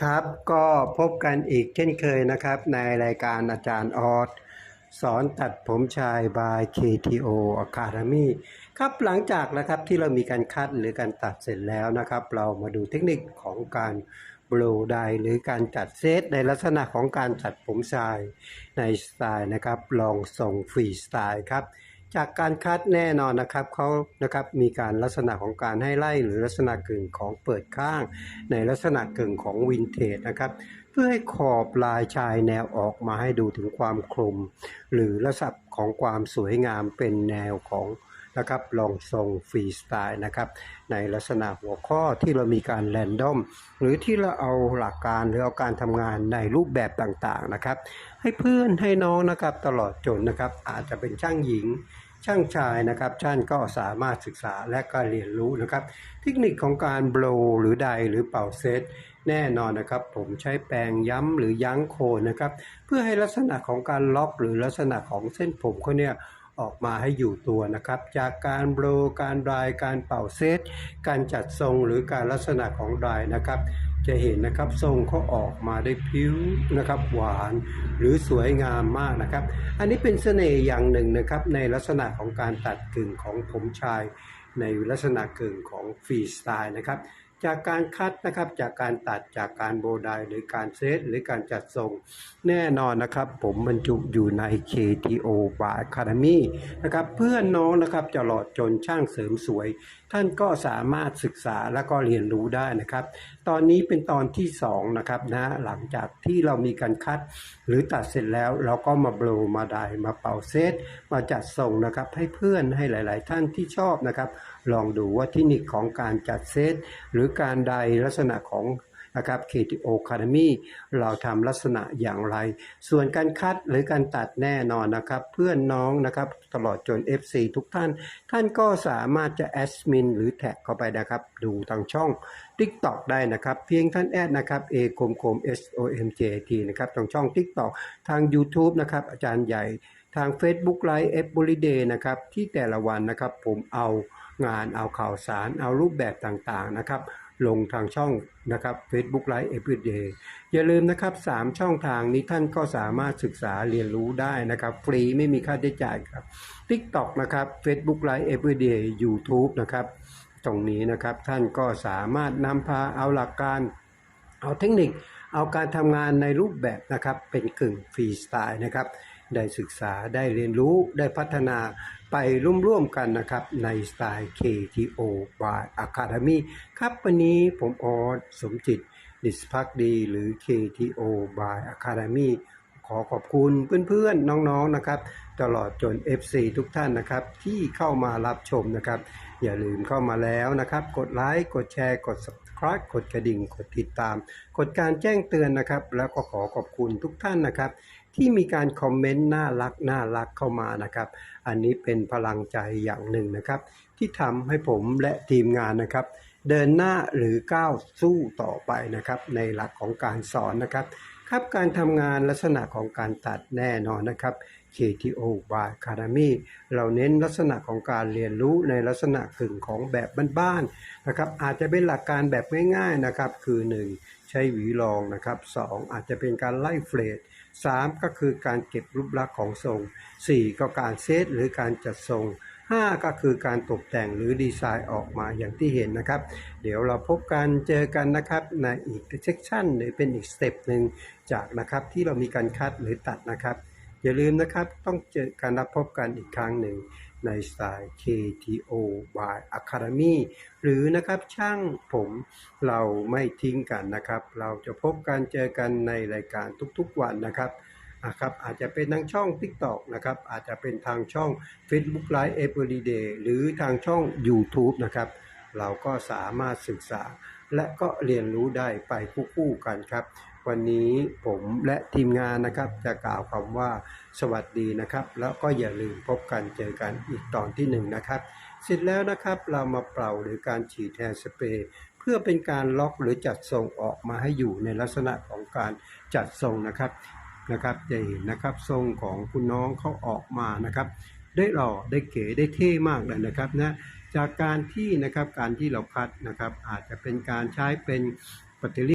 ครับก็พบกันอีกเช่นเคยนะครับ ในรายการอาจารย์ออสสอนตัดผมชาย by KTO Academy ครับหลังจากนะครับที่เรามีการคัดหรือการตัดเสร็จแล้วนะครับ เรามาดูเทคนิคของการบลว์ไดหรือการจัดเซตในลักษณะของการตัดผมชายในสไตล์นะครับ ลองส่งฟรีสไตล์ครับ จากการคัดแน่นอนนะครับเขานะครับมีการลักษณะของการให้ไล่หรือลักษณะกึ่งของเปิดข้าง ในลักษณะกึ่งของวินเทจนะครับ เพื่อให้ขอบลายชายแนวออกมาให้ดูถึงความคลุม หรือลักษณะของความสวยงามเป็นแนวของนะครับลองทรงฟรีสไตล์นะครับในลักษณะหัวข้อที่เรามีการแรนดอมหรือที่เราเอาหลักการหรือเอาการทำงานในรูปแบบต่างๆนะครับ ให้เพื่อนให้น้องนะครับตลอดจนนะครับอาจจะเป็นช่างหญิง ช่างชายนะครับท่านก็สามารถศึกษาและก็เรียนรู้นะครับ เทคนิคของการโบลหรือใดหรือเป่าเซตแน่นอนนะครับ ผมใช้แปรงย้ำหรือยั้งโคนนะครับ เพื่อให้ลักษณะของการล็อกหรือลักษณะของเส้นผมเขาเนี่ยออกมาให้อยู่ตัวนะครับ จากการโบลการดรายการเป่าเซตการจัดทรงหรือการลักษณะของดรายนะครับ จะเห็นนะครับทรงเขาออกมาได้ผิวนะครับหวานหรือสวยงามมากนะครับ อันนี้เป็นเสน่ห์อย่างหนึ่งนะครับในลักษณะของการตัดกึ่งของผมชาย ในลักษณะกึ่งของฟรีสไตล์นะครับจากการคัดนะครับจากการตัดจากการโบว์ไดหรือการเซตหรือการจัดทรงแน่นอนนะครับ ผมบรรจุอยู่ใน KTO Bar Academy นะครับ เพื่อนน้องนะครับจะหลอดจนช่างเสริมสวยท่านก็สามารถศึกษาและก็เรียนรู้ได้นะครับ ตอนนี้เป็นตอนที่2นะครับนะหลังจากที่เรามีการคัดหรือตัดเสร็จแล้วเราก็มาโบลว์มาไดมาเป่าเซตมาจัดส่งนะครับให้เพื่อนให้หลาย ๆ ท่านที่ชอบนะครับ ลองดูว่าเทคนิคของการจัดเซตหรือการไดลักษณะของ นะครับ KTO Academy เราทำลักษณะอย่างไร ส่วนการคัดหรือการตัดแน่นอนนะครับ เพื่อนน้องนะครับตลอดจน FC ทุกท่าน ท่านก็สามารถจะแอดมินหรือแท็กเข้าไปนะครับ ดูทางช่อง TikTok ได้นะครับ เพียงท่านแอดนะครับ A คมคม S O M J T นะครับทางช่อง TikTok ทาง YouTube นะครับอาจารย์ใหญ่ทาง Facebook Live Every Day นะครับที่แต่ละวันนะครับผมเอางานเอาข่าวสารเอารูปแบบต่างๆนะครับ ลงทางช่องนะครับ Facebook Live Everyday อย่าลืมนะครับ 3 ช่องทางนี้ท่านก็สามารถศึกษาเรียนรู้ได้นะครับ ฟรีไม่มีค่าใช้จ่ายครับ TikTok นะครับ Facebook Live Everyday YouTube นะครับ ตรงนี้นะครับท่านก็สามารถนำพาเอาหลักการเอาเทคนิค เอาการทำงานในรูปแบบนะครับ เป็นกึ่งฟรีสไตล์นะครับ ได้ศึกษาได้เรียนรู้ได้พัฒนาไปร่วมๆกันนะครับ ในสไตล์ KTO by Academy ครับวันนี้ผมออสสมจิตดิสพักดี หรือ KTO by Academy ขอขอบคุณเพื่อนๆ น้องๆนะครับ ตลอดจน FC ทุกท่านนะครับ ที่เข้ามารับชมนะครับ อย่าลืมเข้ามาแล้วนะครับ กดไลค์กดแชร์กด subscribe กดกระดิ่ง กดติดตาม กดการแจ้งเตือนนะครับ แล้วก็ขอขอบคุณทุกท่านนะครับ ที่มีการคอมเมนต์น่ารักน่ารักเข้ามานะครับ อันนี้เป็นพลังใจอย่างหนึ่งนะครับ ที่ทำให้ผมและทีมงานนะครับ เดินหน้าหรือก้าวสู้ต่อไปนะครับ ในหลักของการสอนนะครับ ครับการทำงานลักษณะของการตัดแน่นอนนะครับ KTO by Academy เราเน้นลักษณะของการเรียนรู้ในลักษณะกึ่งของแบบบ้านๆนะครับ อาจจะเป็นหลักการแบบง่ายๆนะครับ คือ 1 ใช้หวีรองนะครับ 2 อาจจะเป็นการไล่เฟรด 3 ก็คือการเก็บรูปลักษณ์ของทรง 4 ก็การเซตหรือการจัดทรง 5 ก็คือการตกแต่งหรือดีไซน์ออกมาอย่างที่เห็นนะครับ เดี๋ยวเราพบกันเจอกันนะครับในอีกเซกชันหรือเป็นอีกสเต็ปหนึ่งจากนะครับที่เรามีการคัดหรือตัดนะครับ อย่าลืมนะครับ ต้องเจอการรับพบกันอีกครั้งหนึ่งในสไตล์ KTO by Academy หรือนะครับช่างผมเราไม่ทิ้งกันนะครับ เราจะพบกันเจอกันในรายการทุกๆวันนะครับอะครับอาจจะเป็นทางช่อง TikTok นะครับอาจจะเป็นทางช่อง Facebook Live Everyday หรือทางช่อง YouTube นะครับเราก็สามารถศึกษาและก็เรียนรู้ได้ไปคู่ๆกันครับ วันนี้ผมและทีมงานนะครับจะกล่าวคำว่าสวัสดีนะครับ แล้วก็อย่าลืมพบกันเจอกันอีกตอนที่หนึ่งนะครับ เสร็จแล้วนะครับเรามาเป่าหรือการฉีดแฮร์สเปรย์เพื่อเป็นการล็อกหรือจัดทรงออกมาให้อยู่ในลักษณะของการจัดทรงนะครับนะครับจะเห็นนะครับทรงของคุณน้องเขาออกมานะครับ ได้หล่อได้เก๋ได้เท่มากเลยนะครับนะจากการที่นะครับการที่เราคัดนะครับ อาจจะเป็นการใช้เป็นแบตเตอรี่